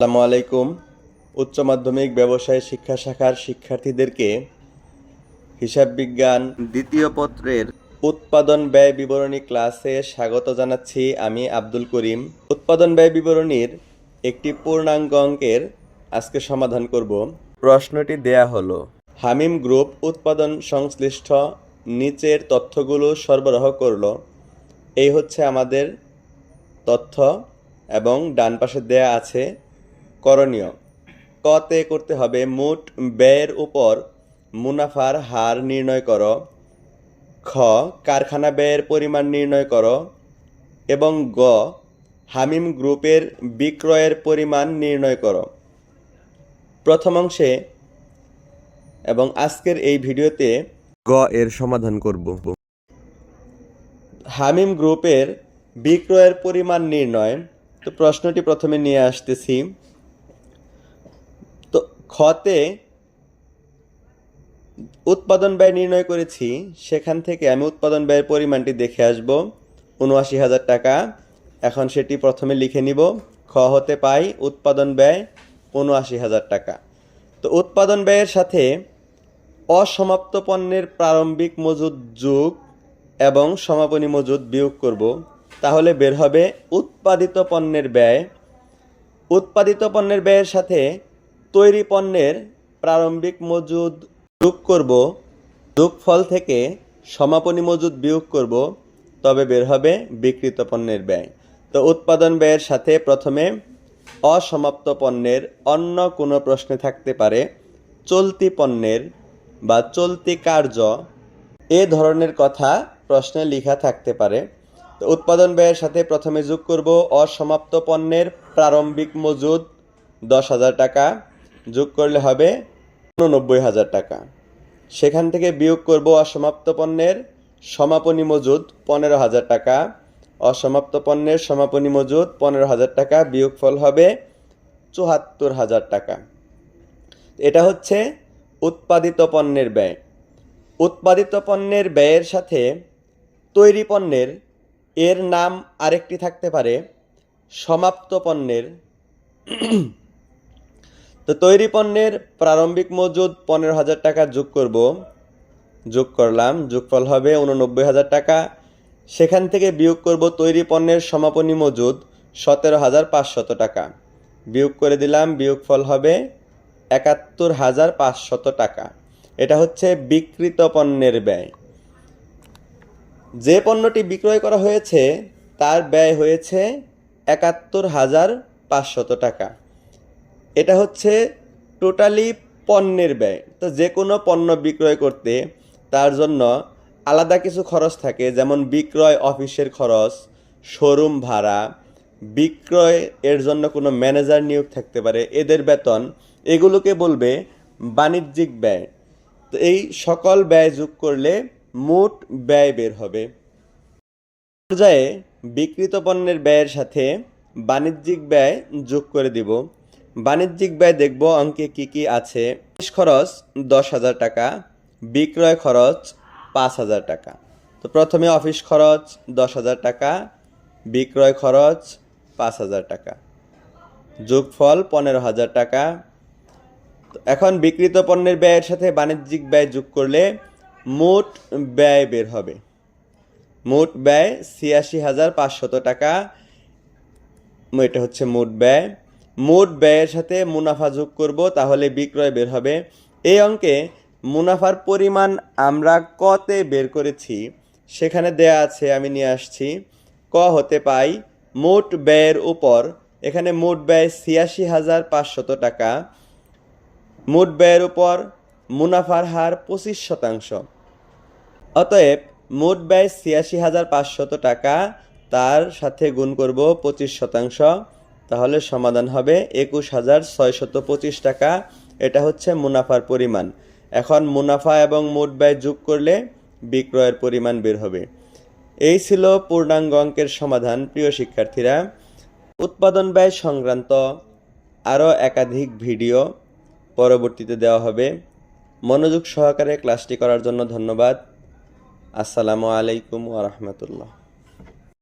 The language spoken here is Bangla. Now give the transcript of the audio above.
আসসালামু আলাইকুম। উচ্চ মাধ্যমিক ব্যবসায় শিক্ষা শাখার শিক্ষার্থীদেরকে হিসাব বিজ্ঞান দ্বিতীয় পত্রের উৎপাদন ব্যয় বিবরণী ক্লাসে স্বাগত জানাচ্ছি আমি আব্দুল করিম। উৎপাদন ব্যয় বিবরণীর একটি পূর্ণাঙ্গ অঙ্কের আজকে সমাধান করব। প্রশ্নটি দেয়া হলো হামিম গ্রুপ উৎপাদন সংশ্লিষ্ট নিচের তথ্যগুলো সরবরাহ করল। এই হচ্ছে আমাদের তথ্য এবং ডান পাশে দেয়া আছে করণীয়। কতে করতে হবে মোট ব্যয়ের উপর মুনাফার হার নির্ণয় করো। খ, কারখানা ব্যয়ের পরিমাণ নির্ণয় করো এবং গ, হামিম গ্রুপের বিক্রয়ের পরিমাণ নির্ণয় করো। প্রথম অংশে এবং আজকের এই ভিডিওতে গ এর সমাধান করব। হামিম গ্রুপের বিক্রয়ের পরিমাণ নির্ণয়। তো প্রশ্নটি প্রথমে নিয়ে আসতেছি। খতে উৎপাদন ব্যয় নির্ণয় করেছি, সেখান থেকে আমি উৎপাদন ব্যয়ের পরিমাণটি দেখে আসব। উনআশি হাজার টাকা। এখন সেটি প্রথমে লিখে নিব। খ হতে পাই উৎপাদন ব্যয় উনআশি হাজার টাকা। তো উৎপাদন ব্যয়ের সাথে অসমাপ্ত পণ্যের প্রারম্ভিক মজুদ যোগ এবং সমাপনী মজুদ বিয়োগ করব। তাহলে বের হবে উৎপাদিত পণ্যের ব্যয়। উৎপাদিত পণ্যের ব্যয়ের সাথে তৈরি পণ্যের প্রারম্ভিক মজুদ যোগ করব, যোগফল থেকে সমাপনী মজুদ বিয়োগ করব, তবে বের হবে বিকৃত পণ্যের ব্যয়। তো উৎপাদন ব্যয়ের সাথে প্রথমে অসমাপ্ত পণ্যের অন্য কোনো প্রশ্নে থাকতে পারে, চলতি পণ্যের বা চলতি কার্য এ ধরনের কথা প্রশ্নে লেখা থাকতে পারে। তো উৎপাদন ব্যয়ের সাথে প্রথমে যোগ করব, অসমাপ্ত পণ্যের প্রারম্ভিক মজুদ দশ হাজার টাকা যোগ করলে হবে উননব্বই হাজার টাকা। সেখান থেকে বিয়োগ করব অসমাপ্ত পণ্যের সমাপনী মজুদ পনেরো হাজার টাকা। অসমাপ্ত পণ্যের সমাপনী মজুদ পনেরো হাজার টাকা, বিয়োগফল হবে চুহাত্তর হাজার টাকা। এটা হচ্ছে উৎপাদিত পণ্যের ব্যয়। উৎপাদিত পণ্যের ব্যয়ের সাথে তৈরি পণ্যের এর নাম আরেকটি থাকতে পারে সমাপ্ত পণ্যের তো তৈরি পণ্যের প্রারম্ভিক মজুদ পনেরো হাজার টাকা যোগ করব, যোগ করলাম, যোগফল হবে উননব্বই হাজার টাকা। সেখান থেকে বিয়োগ করব তৈরি পণ্যের সমাপনী মজুদ সতেরো হাজার পাঁচশত টাকা। বিয়োগ করে দিলাম, বিয়োগফল হবে একাত্তর হাজার পাঁচশত টাকা। এটা হচ্ছে বিকৃত পণ্যের ব্যয়। যে পণ্যটি বিক্রয় করা হয়েছে, তার ব্যয় হয়েছে একাত্তর হাজার পাঁচশত টাকা। এটা হচ্ছে টোটালি পণ্যের ব্যয়। তো যে কোনো পণ্য বিক্রয় করতে তার জন্য আলাদা কিছু খরচ থাকে, যেমন বিক্রয় অফিসের খরচ, শোরুম ভাড়া, বিক্রয় এর জন্য কোনো ম্যানেজার নিয়োগ থাকতে পারে, এদের বেতন, এগুলোকে বলবে বাণিজ্যিক ব্যয়। তো এই সকল ব্যয় যোগ করলে মোট ব্যয় বের হবে। পর্যায়ে বিক্রিত পণ্যের ব্যয়ের সাথে বাণিজ্যিক ব্যয় যোগ করে দিব। বাণিজ্যিক ব্যয় দেখব অঙ্কে কি কি আছে। খরচ, দশ হাজার টাকা। বিক্রয় খরচ, পাঁচ হাজার টাকা। তো প্রথমে অফিস খরচ, দশ হাজার টাকা। বিক্রয় খরচ, পাঁচ হাজার টাকা। যোগফল পনেরো হাজার টাকা। এখন বিক্রিত পণ্যের ব্যয়ের সাথে বাণিজ্যিক ব্যয় যোগ করলে মোট ব্যয় বের হবে। মোট ব্যয় ছিয়াশি হাজার পাঁচশত টাকা। এটা হচ্ছে মোট ব্যয়। মোট ব্যয়ের সাথে মুনাফা যোগ করব, তাহলে বিক্রয় বের হবে। এই অঙ্কে মুনাফার পরিমাণ আমরা কতে বের করেছি? সেখানে দেয়া আছে, আমি নিয়ে আসছি। ক হতে পাই মোট ব্যয়ের উপর। এখানে মোট ব্যয় ছিয়াশি হাজার পাঁচশত টাকা। মোট ব্যয়ের উপর মুনাফার হার পঁচিশ শতাংশ। অতএব মোট ব্যয় ছিয়াশি হাজার পাঁচশত টাকা, তার সাথে গুণ করব পঁচিশ শতাংশ। তাহলে সমাধান হবে একুশ হাজার ছয়শত পঁচিশ টাকা। এটা হচ্ছে মুনাফার পরিমাণ। এখন মুনাফা এবং মোট ব্যয় যোগ করলে বিক্রয়ের পরিমাণ বের হবে। এই ছিল পূর্ণাঙ্গ অঙ্কের সমাধান, প্রিয় শিক্ষার্থীরা। উৎপাদন ব্যয় সংক্রান্ত আরও একাধিক ভিডিও পরবর্তীতে দেওয়া হবে। মনোযোগ সহকারে ক্লাসটি করার জন্য ধন্যবাদ। আসসালামু আলাইকুম ওয়া রাহমাতুল্লাহ।